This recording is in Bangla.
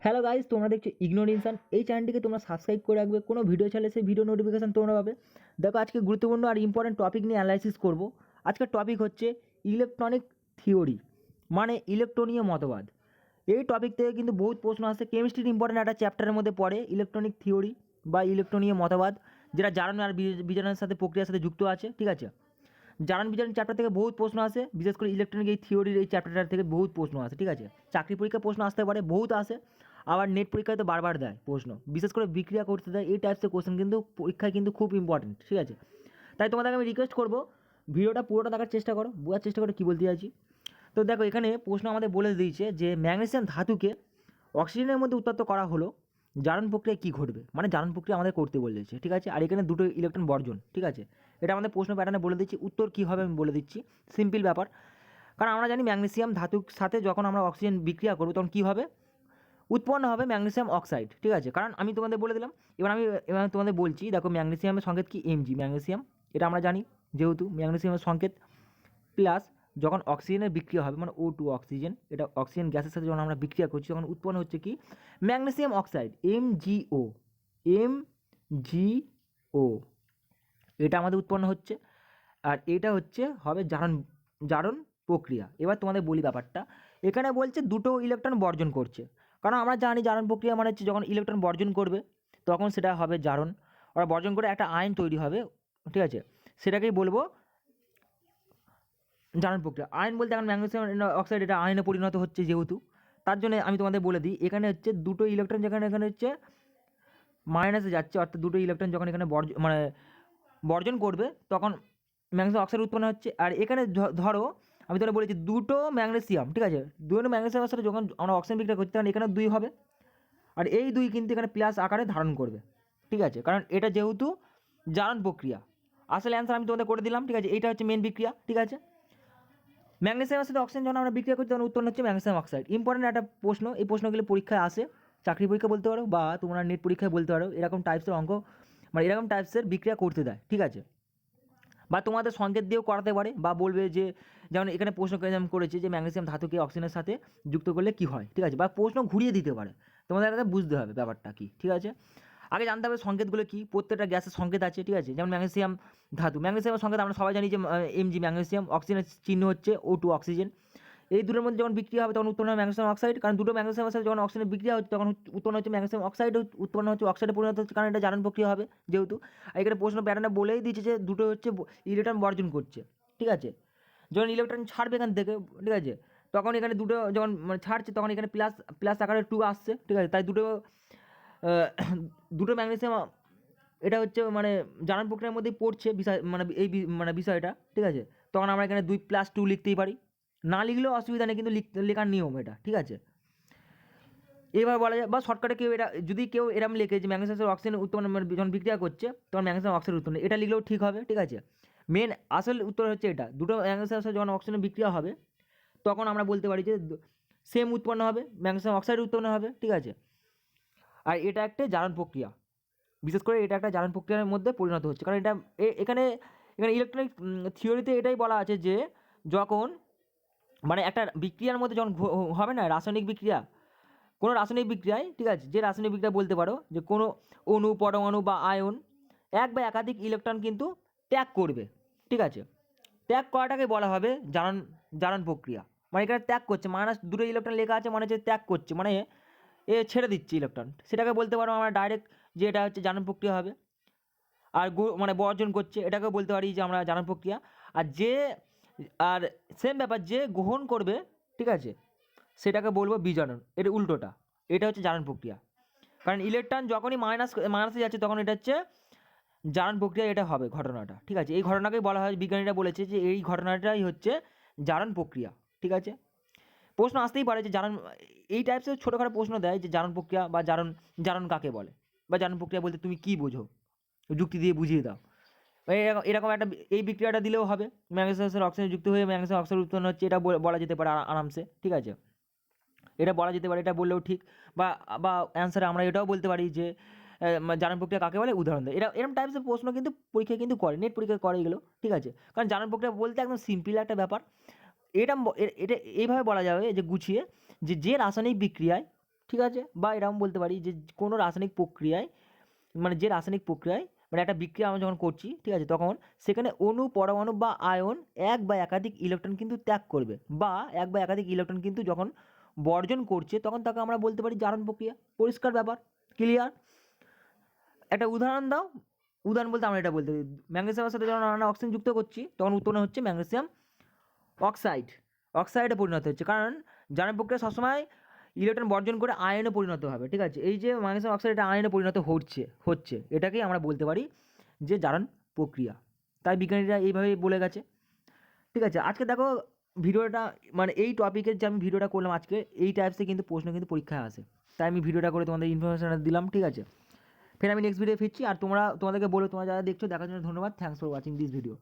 হ্যালো গাইজ তোমরা দেখছ ইগনোর ইনসান এই চ্যানেলটিকে তোমরা সাবস্ক্রাইব করে রাখবে। কোনো ভিডিও ছাড়লে সেই ভিডিও নোটিফিকেশান তোমরা পাবে। দেখো, আজকে গুরুত্বপূর্ণ আর ইম্পর্টেন্ট টপিক নিয়ে অ্যানালাইসিস করব। আজকের টপিক হচ্ছে ইলেকট্রনিক থিওরি মানে ইলেকট্রনীয় মতবাদ। এই টপিক থেকে কিন্তু বহুত প্রশ্ন আসে। কেমিস্ট্রির ইম্পর্টেন্ট একটা চ্যাপ্টারের মধ্যে পড়ে ইলেকট্রনিক থিওরি বা ইলেকট্রনীয় মতবাদ, যেটা জারণ আর বীজ- বিজারণের সাথে, প্রক্রিয়ার সাথে যুক্ত আছে, ঠিক আছে? জারণ বিজারণ চ্যাপ্টার থেকে বহুত প্রশ্ন আসে। বিশেষ করে ইলেকট্রনিক এই থিওরির এই চ্যাপ্টারটার থেকে বহুত প্রশ্ন আসে, ঠিক আছে? চাকরি পরীক্ষায় প্রশ্ন আসতে পারে, বহুত আসে। আবার নেট পরীক্ষায় তো বারবার দেয় প্রশ্ন। বিশেষ করে বিক্রিয়া করতে দেয় এই টাইপসের কোশ্চেন কিন্তু পরীক্ষায় কিন্তু খুব ইম্পর্টেন্ট ঠিক আছে? তাই তোমাদেরকে আমি রিকোয়েস্ট করব, ভিডিওটা পুরোটা দেখার চেষ্টা করো, বোঝার চেষ্টা করো কী বলতে চাইছি। তো দেখো, এখানে প্রশ্ন আমাদের বলে দিয়েছে যে ম্যাগনেসিয়াম ধাতুকে অক্সিজেনের মধ্যে উত্তপ্ত করা হলো, জারণ প্রক্রিয়ায় কী ঘটবে? মানে জারণ প্রক্রিয়া আমাদের করতে বলে বলেছে ঠিক আছে? আর এখানে দুটো ইলেকট্রন বর্জন, ঠিক আছে? এটা আমাদের প্রশ্ন প্যাটার্নে বলে দিচ্ছি উত্তর কী হবে আমি বলে দিচ্ছি সিম্পল ব্যাপার। কারণ আমরা জানি ম্যাগনেসিয়াম ধাতুর সাথে যখন আমরা অক্সিজেন বিক্রিয়া করব, তখন কী হবে? উৎপন্ন হবে ম্যাগনেসিয়াম অক্সাইড, ঠিক আছে? কারণ আমি তোমাদের বলে দিলাম, এবার আমি, এবার তোমাদের বলছি, দেখো ম্যাগনেসিয়ামের সংকেত কি? এমজি ম্যাগনেসিয়াম, এটা আমরা জানি যেহেতু ম্যাগনেসিয়ামের সংকেত প্লাস যখন অক্সিজেনের বিক্রিয়া হবে মানে ও টু অক্সিজেন এটা অক্সিজেন গ্যাসের সাথে যখন আমরা বিক্রিয়া করছি, তখন উৎপন্ন হচ্ছে কি? Magnesium oxide M G O M G O এটা আমাদের উৎপন্ন হচ্ছে, আর এটা হচ্ছে, হবে জারণ জারণ প্রক্রিয়া। এবার তোমাদের বলি ব্যাপারটা, এখানে বলছে দুটো ইলেকট্রন বর্জন করছে। কারণ আমরা জানি জারণ প্রক্রিয়া মানে হচ্ছে যখন ইলেকট্রন বর্জন করবে, তখন সেটা হবে জারণ। ওরা বর্জন করে একটা আয়ন তৈরি হবে, ঠিক আছে? সেটাকেই বলব জারণ প্রক্রিয়া। আয়ন বলতে এখন ম্যাগনেসিয়াম অক্সাইড এটা আয়নে পরিণত হচ্ছে যেহেতু, তার জন্য আমি তোমাদের বলে দিই, এখানে হচ্ছে দুটো ইলেকট্রন যেখানে এখানে হচ্ছে মাইনাসে যাচ্ছে, অর্থাৎ দুটো ইলেকট্রন যখন এখানে বর্জ মানে বর্জন করবে, তখন ম্যাগনেসিয়াম অক্সাইড উৎপন্ন হচ্ছে। আর এখানে ধরো আমি তোরা বলেছি দুটো ম্যাগনেসিয়াম, ঠিক আছে? দুটো ম্যাগনেসিয়ামের সাথে যখন আমরা অক্সিজেন বিক্রিয়া করছি তখন এখানে দুই হবে। আর এই দুই কিন্তু এখানে প্লাস আকারে ধারণ করবে, ঠিক আছে? কারণ এটা যেহেতু জারণ প্রক্রিয়া। আসলে অ্যান্সার আমি তোমাদের করে দিলাম, ঠিক আছে? এইটা হচ্ছে মেন বিক্রিয়া, ঠিক আছে? ম্যাগনেসিয়ামের সাথে অক্সিজেন যখন আমরা বিক্রিয়া করছি, তখন উৎপন্ন হচ্ছে ম্যাগনেসিয়াম অক্সাইড ইম্পর্টেন্ট একটা প্রশ্ন, এই প্রশ্নগুলো পরীক্ষায় আসে। চাকরি পরীক্ষা বলতে পারো বা তোমরা নেট পরীক্ষায় বলতে পারো, এরকম টাইপসের অঙ্ক মানে এরকম টাইপসের বিক্রিয়া করতে দেয়, ঠিক আছে? বা তোমাদের সংকেত দিয়েও করাতে পারে বা বলবে যে, যেমন এখানে প্রশ্ন যেমন করেছে যে ম্যাগনেসিয়াম ধাতুকে অক্সিজেনের সাথে যুক্ত করলে কি হয়? ঠিক আছে? বা প্রশ্ন ঘুরিয়ে দিতে পারে। তোমাদের কাছে বুঝতে হবে ব্যাপারটা কী, ঠিক আছে? আগে জানতে হবে সংকেতগুলো কী? প্রত্যেকটা গ্যাসের সংকেত আছে, ঠিক আছে? যেমন ম্যাগনেসিয়াম ধাতু। ম্যাগনেসিয়ামের সংকেত আমরা সবাই জানি যে এম জি ম্যাগনেসিয়াম, অক্সিজেনের চিহ্ন হচ্ছে ও টু অক্সিজেন এই দুটোর মধ্যে যখন বিক্রিয়া হবে, তখন উৎপন্ন হয় ম্যাগনেসিয়াম অক্সাইড। কারণ দুটো ম্যাগনেসিয়ামের সাথে যখন অক্সিজেনের বিক্রিয়া হচ্ছে তখন উৎপন্ন হচ্ছে ম্যাগনেসিয়াম অক্সাইড। উৎপন্ন হচ্ছে অক্সাইডে পরিণত হচ্ছে, কারণ এটা জারণ প্রক্রিয়া হবে যেহেতু। আর এখানে প্রশ্ন প্যাটার্নে বলেই দিয়েছে যে দুটো হচ্ছে ইলেকট্রন বর্জন করছে, ঠিক আছে? যখন ইলেকট্রন ছাড়বে এখান থেকে, ঠিক আছে? তখন এখানে দুটো যখন মানে ছাড়ছে, তখন এখানে প্লাস প্লাস আকারে টু আসছে, ঠিক আছে? তাই দুটো দুটো ম্যাগনেসিয়াম, এটা হচ্ছে মানে জারণ প্রক্রিয়ার মধ্যেই পড়ছে বিষয় মানে এই মানে বিষয়টা, ঠিক আছে? তখন আমরা এখানে দুই প্লাস টু লিখতেই পারি। না লিখলেও অসুবিধা নেই, কিন্তু লিখ- লেখার নিয়ম এটা, ঠিক আছে? এভাবে বলা যায়, বা শর্টকাটে কেউ এটা, যদি কেউ এরম লেখে যে ম্যাগনেসিয়াম অক্সিজেন মানে যখন বিক্রিয়া করছে, তখন ম্যাগনেসিয়াম অক্সাইড উৎপন্ন এটা লিখলেও ঠিক হবে, ঠিক আছে? মেন আসল উত্তর হচ্ছে এটা, দুটো ম্যাগনেসিয়াম যখন অক্সিজেন বিক্রিয়া হবে, তখন আমরা বলতে পারি যে সেম উৎপন্ন হবে, ম্যাগনেসিয়াম অক্সাইড উৎপন্ন হবে, ঠিক আছে? আর এটা একটা জারণ প্রক্রিয়া, বিশেষ করে এটা একটা জারণ প্রক্রিয়ার মধ্যে পরিণত হচ্ছে। কারণ এটা এখানে এখানে ইলেকট্রনিক থিওরিতে এটাই বলা আছে যে, যখন মানে একটা বিক্রিয়ার মধ্যে যখন হবে না, রাসায়নিক বিক্রিয়া, কোনো রাসায়নিক বিক্রিয়ায়, ঠিক আছে, যে রাসায়নিক বিক্রিয়া বলতে পারো, যে কোনো অণু, পরমাণু বা আয়ন, এক বা একাধিক ইলেকট্রন কিন্তু ত্যাগ করবে, ঠিক আছে? ত্যাগ করাটাকে বলা হবে জারণ জারণ প্রক্রিয়া। মানে এখানে ত্যাগ করছে মাইনাস দুটো ইলেকট্রন লেখা আছে মানে হচ্ছে ত্যাগ করছে মানে এ ছেড়ে দিচ্ছে ইলেকট্রন সেটাকে বলতে পারো আমরা ডাইরেক্ট যে এটা হচ্ছে জারণ প্রক্রিয়া হবে। আর মানে বর্জন করছে এটাকে বলতে পারি যে আমরা জারণ প্রক্রিয়া। আর যে আর সেম ব্যাপার, যে গ্রহণ করবে, ঠিক আছে, সেটাকে বলব বিজারণ এটা উল্টোটা। এটা হচ্ছে জারণ প্রক্রিয়া। কারণ ইলেকট্রন যখনই মাইনাস মাইনাসে যাচ্ছে, তখন এটা হচ্ছে জারণ প্রক্রিয়া, এটা হবে ঘটনাটা। ঠিক আছে, এই ঘটনাকেই বলা হয়, বিজ্ঞানীরা বলেছে যে এই ঘটনাটাই হচ্ছে জারণ প্রক্রিয়া। ঠিক আছে? প্রশ্ন আসতেই পারে যে জারণ এই টাইপসের ছোটোখাটো প্রশ্ন দেয় যে জারণ প্রক্রিয়া বা জারণ জারণ কাকে বলে? বা জারণ প্রক্রিয়া বলতে তুমি কী বোঝো? যুক্তি দিয়ে বুঝিয়ে দাও। এরকম এরকম একটা এই বিক্রিয়াটা দিলেও হবে। ম্যাগনেসিয়ামের অক্সিজেন যুক্ত হয়ে ম্যাগনেসিয়াম অক্সাইড উৎপন্ন হচ্ছে, এটা বল- যেতে পারে আরা- আরামসে, ঠিক আছে? এটা বলা যেতে পারে, এটা বললেও ঠিক। বা বা অ্যান্সারে আমরা এটাও বলতে পারি যে জারণ প্রক্রিয়া কাকে বলে? উদাহরণ দেয় এটা এরকম টাইপসের প্রশ্ন কিন্তু পরীক্ষায় কিন্তু করে নেট পরীক্ষা করে এগুলো, ঠিক আছে? কারণ জারণ প্রক্রিয়া বলতে একদম সিম্পল একটা ব্যাপার। এটা এটা, এইভাবে বলা যাবে যে, গুছিয়ে যে যে রাসায়নিক বিক্রিয়ায়, ঠিক আছে? বা এরকম বলতে পারি যে, কোনো রাসায়নিক প্রক্রিয়ায় মানে যে রাসায়নিক প্রক্রিয়ায় মানে একটা বিক্রিয়া আমরা যখন করছি, ঠিক আছে, তখন সেখানে অণু, পরমাণু বা আয়ন এক বা একাধিক ইলেকট্রন কিন্তু ত্যাগ করবে বা এক বা একাধিক ইলেকট্রন কিন্তু যখন বর্জন করছে, তখন তাকে আমরা বলতে পারি জারণ প্রক্রিয়া। পরিষ্কার ব্যাপার ক্লিয়ার একটা উদাহরণ দাও, উদাহরণ বলতে আমরা এটা বলতে পারি। ম্যাগনেসিয়ামের সাথে যখন আমরা অক্সিজেন যুক্ত করছি, তখন উৎপন্ন হচ্ছে ম্যাগনেসিয়াম অক্সাইড অক্সাইডে পরিণত হচ্ছে, কারণ জারণ প্রক্রিয়া সবসময় ইলেকট্রন বর্জন করে আয়নে পরিণত হবে, ঠিক আছে? এই যে ম্যাগনেসিয়াম অক্সাইড এটা আয়নে পরিণত হচ্ছে হচ্ছে, এটাকেই আমরা বলতে পারি যে জারণ প্রক্রিয়া। তাই বিজ্ঞানীরা এইভাবেই বলে গেছে, ঠিক আছে? আজকে দেখো ভিডিওটা মানে এই টপিকের যে আমি ভিডিওটা করলাম আজকে, এই টাইপসে কিন্তু প্রশ্ন কিন্তু পরীক্ষায় আসে। তাই আমি ভিডিওটা করে তোমাদের ইনফরমেশনটা দিলাম, ঠিক আছে? ফের আমি নেক্সট ভিডিও ফিরছি, আর তোমরা, তোমাদেরকে বলে তোমরা যারা দেখছ, দেখার জন্য ধন্যবাদ। Thanks for watching this video